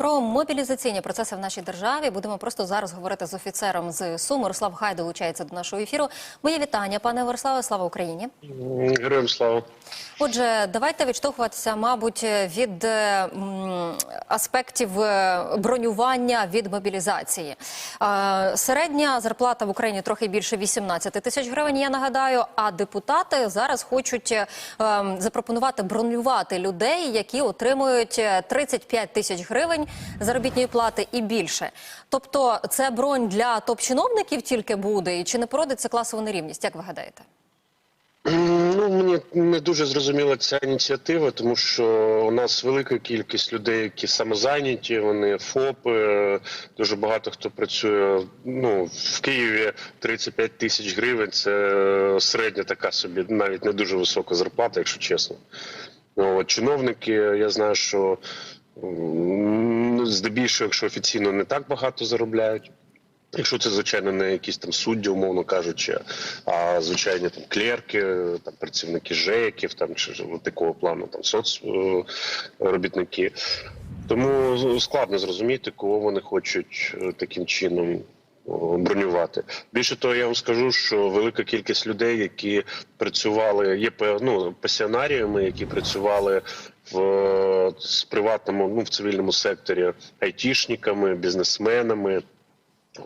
Про мобілізаційні процеси в нашій державі будемо просто зараз говорити з офіцером з СУ. Мирослав Хай долучається до нашого ефіру. Моє вітання, пане Мирославе. Слава Україні. Героям слава. Отже, давайте відштовхуватися, мабуть, від е, аспектів е, бронювання від мобілізації. Е, Середня зарплата в Україні трохи більше 18 тисяч гривень. Я нагадаю. А депутати зараз хочуть запропонувати бронювати людей, які отримують е, 35 тисяч гривень заробітної плати і більше. Тобто, це бронь для топ-чиновників тільки буде, чи не породиться класову нерівність? Як ви гадаєте? Ну мені не дуже зрозуміла ця ініціатива, тому що у нас велика кількість людей, які самозайняті, вони ФОПи. Дуже багато хто працює. Ну в Києві 35 тисяч гривень. Це середня така собі, навіть не дуже висока зарплата, якщо чесно. Ну, от, чиновники, я знаю, що здебільшого, якщо офіційно не так багато заробляють. Якщо це звичайно не якісь там судді, умовно кажучи, а звичайні там клерки, там працівники ЖЕКів, там чи такого плану, там соцробітники. Тому складно зрозуміти, кого вони хочуть е, таким чином бронювати. Більше того, я вам скажу, що велика кількість людей, які працювали, є ну, пасіонаріями, які працювали в приватному, ну в цивільному секторі, айтішниками, бізнесменами.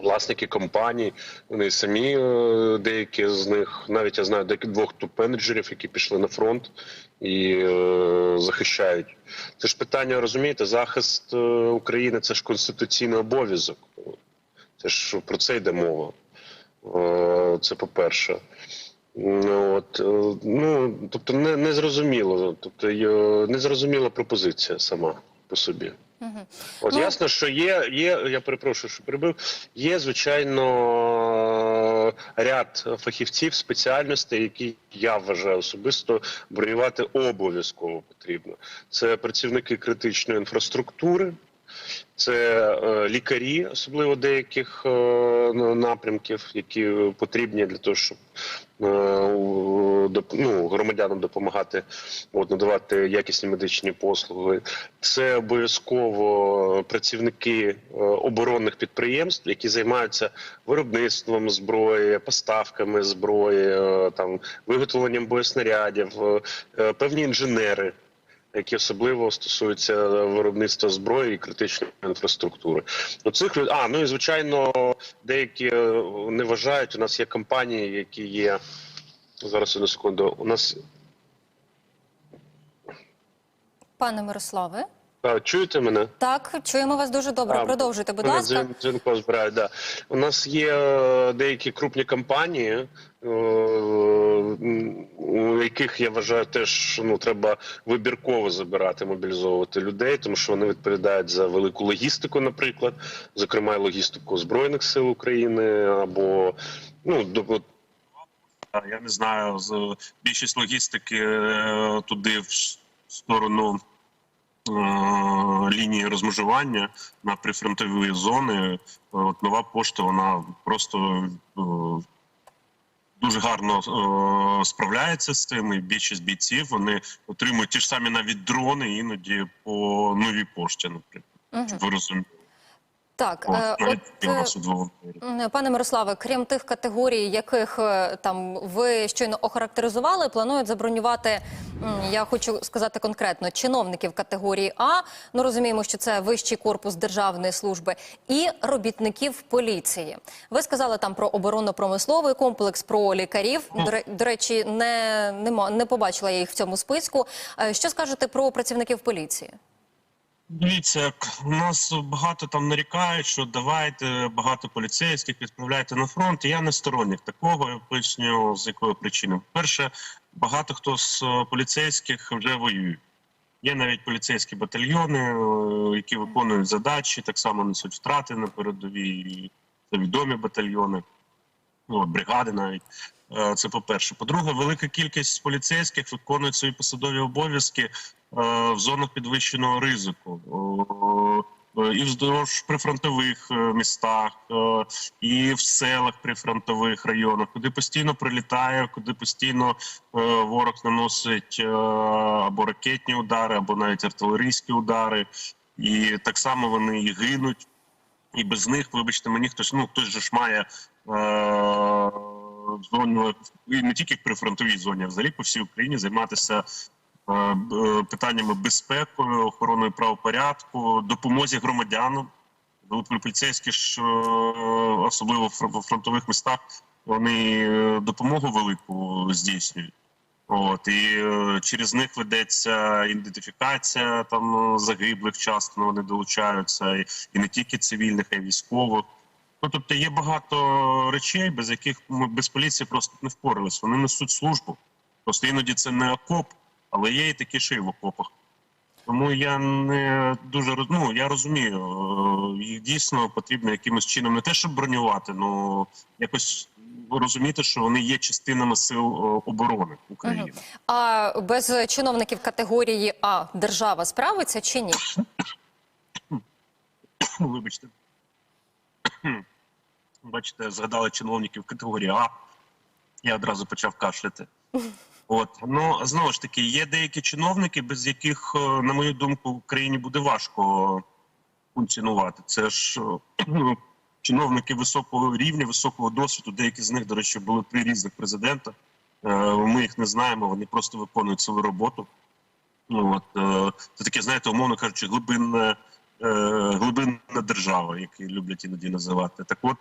Власники компаній, вони самі е, деякі з них, навіть я знаю деяких двох топ-менеджерів, які пішли на фронт і е, захищають. Це ж питання, розумієте, захист е, України це ж конституційний обов'язок. Це ж про це йде мова. Е, це по-перше. От, е, ну, тобто не, не зрозуміло, тобто е, незрозуміла пропозиція сама по собі. От Ну- ясно, що є, є, я перепрошую, що прибив. Є звичайно ряд фахівців, спеціальностей, які я вважаю особисто бронювати обов'язково потрібно. Це працівники критичної інфраструктури. Це е, лікарі, особливо деяких е, ну, напрямків, які потрібні для того, щоб е, ну, громадянам допомагати от, надавати якісні медичні послуги. Це обов'язково працівники оборонних підприємств, які займаються виробництвом зброї, поставками зброї, там виготовленням боєснарядів, певні інженери які особливо стосуються виробництва зброї і критичної інфраструктури. До цих люд- а ну і звичайно, деякі е, не вважають. У нас є компанії, які є зараз одну секунду. У нас Пане Мирославе, чуєте мене? так чуємо вас дуже добре. А, Продовжуйте, будь мене ласка. дзвін- Дзвінко збирають. Да. У нас є е, деякі крупні компанії, е, у яких я вважаю, теж ну треба вибірково забирати, мобілізовувати людей, тому що вони відповідають за велику логістику, наприклад, зокрема логістику збройних сил України або ну до я не знаю, більшість логістики е, туди в сторону е, лінії розмежування на прифронтові зони. От нова пошта, вона просто е, дуже гарно е, справляється з цим. І більшість бійців вони отримують ті ж самі навіть дрони іноді по новій пошті, наприклад. Угу. Щоб ви розуміли. Так, От, е, от, е, Пане Мирославе, крім тих категорій, яких е, там ви щойно охарактеризували, планують забронювати. Я хочу сказати конкретно чиновників категорії А. Ну розуміємо, що це вищий корпус державної служби і робітників поліції. Ви сказали там про оборонно-промисловий комплекс, про лікарів. До, до речі, не, нема- не побачила я їх в цьому списку. Е, Що скажете про працівників поліції? Дивіться, у нас багато там нарікають, що давайте багато поліцейських відправляйте на фронт. Я не сторонник такого. Я поясню з якої причини. Перше, багато хто з е, поліцейських вже воює. Є навіть поліцейські батальйони, е, які виконують задачі, так само несуть втрати на передовій. Це відомі батальйони, ну, бригади навіть. Е, Це по-перше. По-друге, велика кількість поліцейських виконують свої посадові обов'язки в зонах підвищеного ризику. І вздовж прифронтових е, містах, е, і в селах прифронтових районах, куди постійно прилітає, куди постійно е, ворог наносить або ракетні удари, або навіть артилерійські удари. і так само вони і гинуть. І без них, вибачте, мені хтось, ну хтось же ж має зону, і не тільки в прифронтовій зоні, а взагалі по всій Україні займатися питаннями безпеки, охороною правопорядку, допомозі громадянам. Поліцейські ж, е, особливо в фронтових містах, вони е, допомогу велику здійснюють. От і е, через них ведеться ідентифікація там е, загиблих, часто вони долучаються, і, і не тільки цивільних, а й військових. Ну тобто є багато речей, без яких ми без поліції просто не впоралися. Вони несуть службу. Просто іноді це не окоп, але є і такі шиї в окопах. Тому я не дуже ну, я розумію, е, їх дійсно потрібно якимось чином не те, щоб бронювати, ну якось розуміти, що вони є частинами сил е, оборони України. А без чиновників категорії А держава справиться чи ні? Вибачте. Бачите, згадали чиновників категорії А. Я одразу почав кашляти. От ну знову ж таки, є деякі чиновники, без яких, е, на мою думку, в Україні буде важко функціонувати. Це ж е, ну, чиновники високого рівня, високого досвіду. Деякі з них, до речі, були при різних президентах. Е, Ми їх не знаємо, вони просто виконують свою роботу. Ну от це таке, знаєте, умовно кажучи, глибинне. Глибинна держава, які люблять іноді називати. Так, от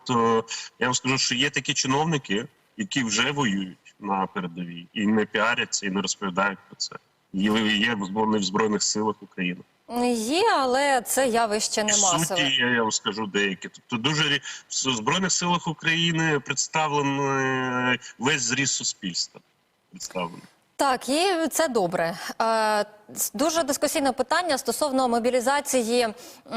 я вам скажу, що є такі чиновники, які вже воюють на передовій і не піаряться, і не розповідають про це. Є, є в збройних силах України. Є, але це явище не масове. суті, я, вам скажу деякі. Тобто, дуже в збройних силах України представлений весь зріз суспільства. Представлений. Так, і це добре. Е, Дуже дискусійне питання стосовно мобілізації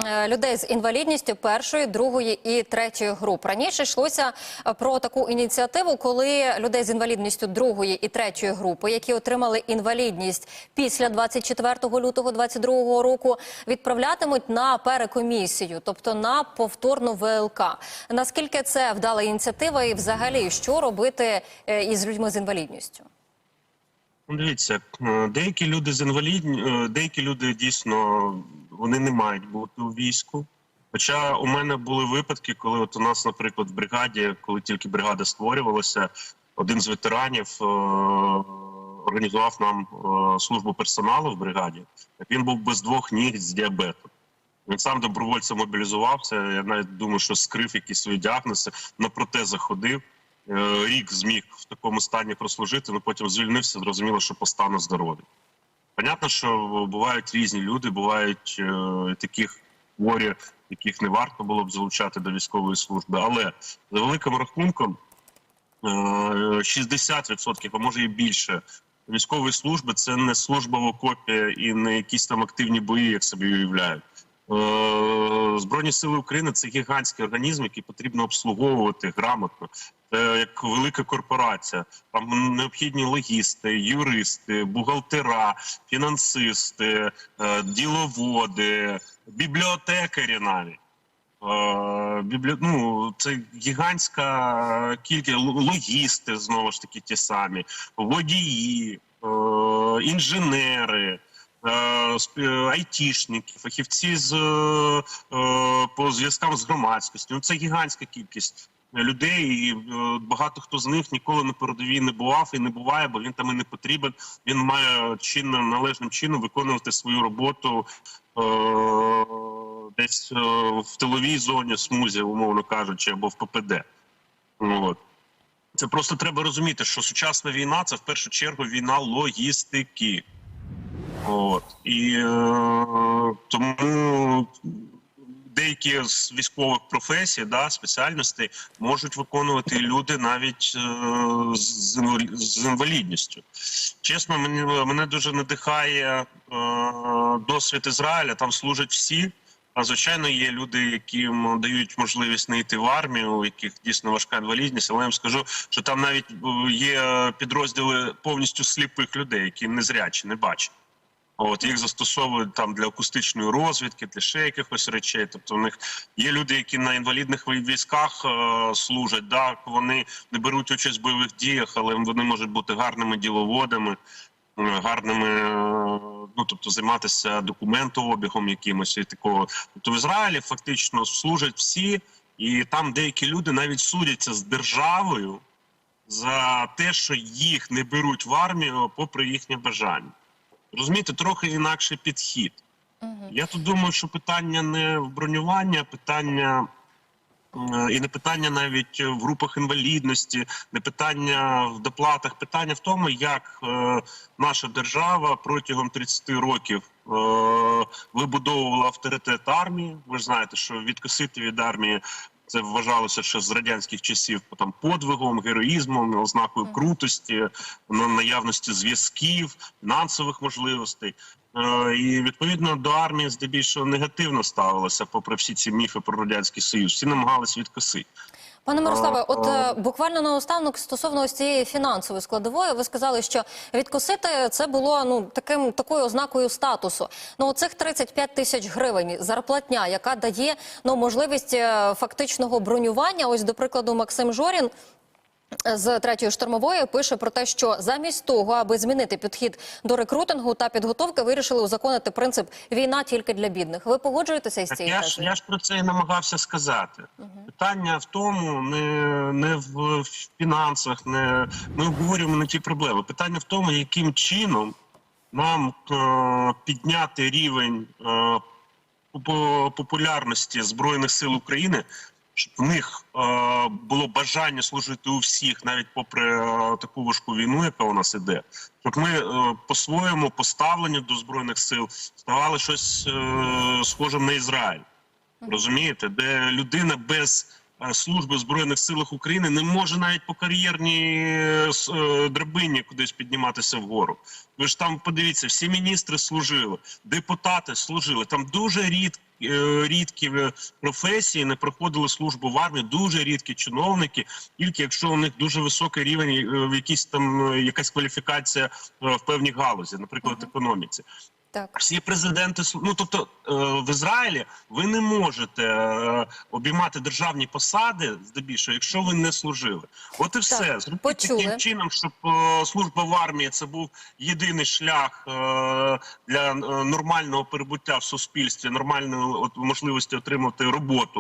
е, людей з інвалідністю першої, другої і третьої груп. Раніше йшлося е, про таку ініціативу, коли людей з інвалідністю другої і третьої групи, які отримали інвалідність після 24 лютого 2022 року, відправлятимуть на перекомісію, тобто на повторну ВЛК. Наскільки це вдала ініціатива, і взагалі що робити із людьми з інвалідністю? Дивіться, е, деякі люди з інвалідні, е, деякі люди дійсно вони не мають бути у війську. Хоча у мене були випадки, коли от у нас, наприклад, в бригаді, коли тільки бригада створювалася, один з ветеранів е, організував нам службу персоналу в бригаді. Він був без двох ніг з діабетом. Він сам добровольцем мобілізувався. Я навіть думаю, що скрив якісь свої діагнози, на протезах ходив. Е, Рік зміг в такому стані прослужити, але потім звільнився, зрозуміло, що по стану здоров'я. Понятно, що бувають різні люди, бувають е, таких хворі, яких не варто було б залучати до військової служби. Але за великим рахунком е, 60%, а може і більше, військової служби це не служба в окопі і не якісь там активні бої, як собі уявляють. Е, Збройні сили України це гігантський організм, який потрібно обслуговувати грамотно. Це як велика корпорація. Там необхідні логісти, юристи, бухгалтера, фінансисти, е, діловоди, бібліотекарі навіть. Е. Ну, це гігантська кількість логісти, знову ж таки, ті самі, водії, інженери, айтішники, фахівці з е, е, по зв'язкам з громадськістю. Ну, це гігантська кількість людей, і е, багато хто з них ніколи на передовій не бував і не буває, бо він там і не потрібен. Він має чинним належним чином виконувати свою роботу. Е, Десь е, в тиловій зоні, смузі, умовно кажучи, або в ППД. Ну, От. Це просто треба розуміти, що сучасна війна це в першу чергу війна логістики. От. І е, тому деякі з військових професій, да, спеціальностей можуть виконувати люди навіть е, з, інвалідністю. Чесно, мені, мене дуже надихає е, досвід Ізраїля. Там служать всі. А звичайно, є люди, яким дають можливість не йти в армію, у яких дійсно важка інвалідність. Але я вам скажу, що там навіть е, є підрозділи повністю сліпих людей, які незрячі, не бачать. От їх застосовують там для акустичної розвідки, для ще якихось речей. Тобто, у них є люди, які на інвалідних військах е, служать. Да, вони не беруть участь в бойових діях, але вони можуть бути гарними діловодами. е, гарними, е, ну тобто займатися документообігом якимось і такого. Тобто в Ізраїлі фактично служать всі, і там деякі люди навіть судяться з державою за те, що їх не беруть в армію попри їхнє бажання. Розумієте, трохи інакший підхід. Я тут думаю, що питання не в бронювання, питання е, і не питання навіть в групах інвалідності, не питання в доплатах. Питання в тому, як е, наша держава протягом 30 років е, вибудовувала авторитет армії. Ви ж знаєте, що відкосити від армії. Це вважалося ще з радянських часів там подвигом, героїзмом, ознакою крутості, на наявності зв'язків, фінансових можливостей. Е, І відповідно до армії здебільшого негативно ставилося, попри всі ці міфи про радянський союз. Всі намагалися відкосити. Пане Мирославе, от е, буквально наостанок стосовно ось цієї фінансової складової, ви сказали, що відкосити це було ну таким такою ознакою статусу. Ну оцих 35 тисяч гривень зарплатня, яка дає ну можливість е, фактичного бронювання. Ось до прикладу, Максим Жорін. З третьої штурмової пише про те, що замість того, аби змінити підхід до рекрутингу та підготовки, вирішили узаконити принцип війна тільки для бідних. Ви погоджуєтеся із цією я ж я ж про це і намагався сказати. Питання в тому, не, не в фінансах, не ми обговорюємо не ті проблеми. Питання в тому, яким чином нам е, підняти рівень е, популярності збройних сил України. Щоб в них е, було бажання служити у всіх, навіть попри е, таку важку війну, яка у нас іде, щоб ми е, по-своєму поставлені до збройних сил ставали щось е, схожим на Ізраїль. Розумієте, де людина без служби в збройних силах України не може навіть по кар'єрній е, е, драбині кудись підніматися вгору. Ви ж там подивіться, всі міністри служили, депутати служили. Там дуже рідкі. Рідкі е, професії не проходили службу в армії, дуже рідкі чиновники, тільки якщо у них дуже високий рівень, е, в якійсь там е, якась кваліфікація е, в певній галузі, наприклад, економіці. Так. Всі президенти ну тобто е, в Ізраїлі ви не можете е, обіймати державні посади здебільшого, якщо ви не служили. От і все зробіть почули. таким чином, щоб е, служба в армії це був єдиний шлях для нормального перебуття в суспільстві, нормальної можливості отримати роботу